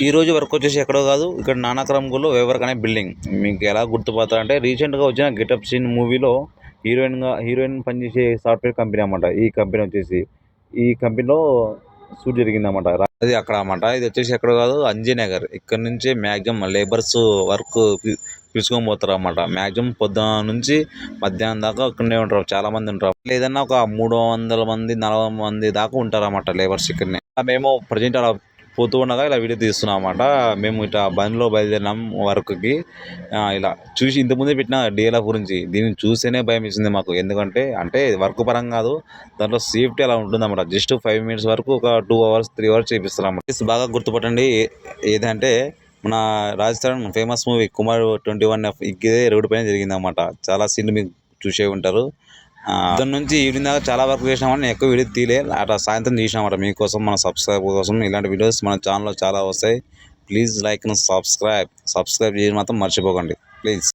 ఈ రోజు వర్క్ వచ్చేసి ఎక్కడో కాదు ఇక్కడ నానాక్రమ్లో వేవర్క్ అనే బిల్డింగ్ మీకు ఎలా గుర్తుపడతారంటే రీసెంట్గా వచ్చిన గెటప్ సీన్ మూవీలో హీరోయిన్గా హీరోయిన్ పనిచేసే సాఫ్ట్వేర్ కంపెనీ అనమాట ఈ కంపెనీ వచ్చేసి ఈ కంపెనీలో షూట్ జరిగిందన్నమాట. అది అక్కడ అన్నమాట. ఇది వచ్చేసి ఎక్కడ కాదు అంజనగర్. ఇక్కడ నుంచే మ్యాక్సిమం లేబర్స్ వర్క్ పిలుచుకొని పోతారు అన్నమాట. మ్యాక్సిమం పొద్దున నుంచి మధ్యాహ్నం దాకా ఇక్కడనే ఉంటారు. చాలా మంది ఉంటారు. లేదన్నా ఒక మూడు వందల మంది నలభై మంది దాకా ఉంటారు అన్నమాట లేబర్స్ ఇక్కడనే. మేము ప్రజెంట్ అలా పోతూ ఉండగా ఇలా వీడియో తీస్తున్నాం అన్నమాట మేము ఇట్లా బండిలో బయలుదేరినాం వర్క్కి. ఇలా చూసి ఇంతకుముందే పెట్టిన డిఎల్ఎఫ్ గురించి. దీన్ని చూస్తేనే భయం ఇచ్చింది మాకు. ఎందుకంటే అంటే వర్క్ పరంగా కాదు దాంట్లో సేఫ్టీ అలా ఉంటుందన్నమాట. జస్ట్ ఫైవ్ మినిట్స్ వరకు ఒక టూ అవర్స్ త్రీ అవర్స్ చేపిస్తున్నాం బాగా గుర్తుపట్టండి. ఏదంటే మన Rajasthan famous movie Kumar twenty one F ఇదే రోడ్డు పైన జరిగింది అనమాట చాలా సీన్లు మీకు చూసే ఉంటారు. దాని నుంచి ఈవినింగ్ దాకా చాలా వర్క్ చేసినామని ఎక్కువ వీడియో తీలే. అట్లా సాయంత్రం తీసినామట మీకోసం మన సబ్స్క్రైబ్ కోసం ఇలాంటి వీడియోస్ మన ఛానల్లో చాలా వస్తాయి. ప్లీజ్ లైక్ సబ్స్క్రైబ్ సబ్స్క్రైబ్ చేయడం మాత్రం మర్చిపోకండి. ప్లీజ్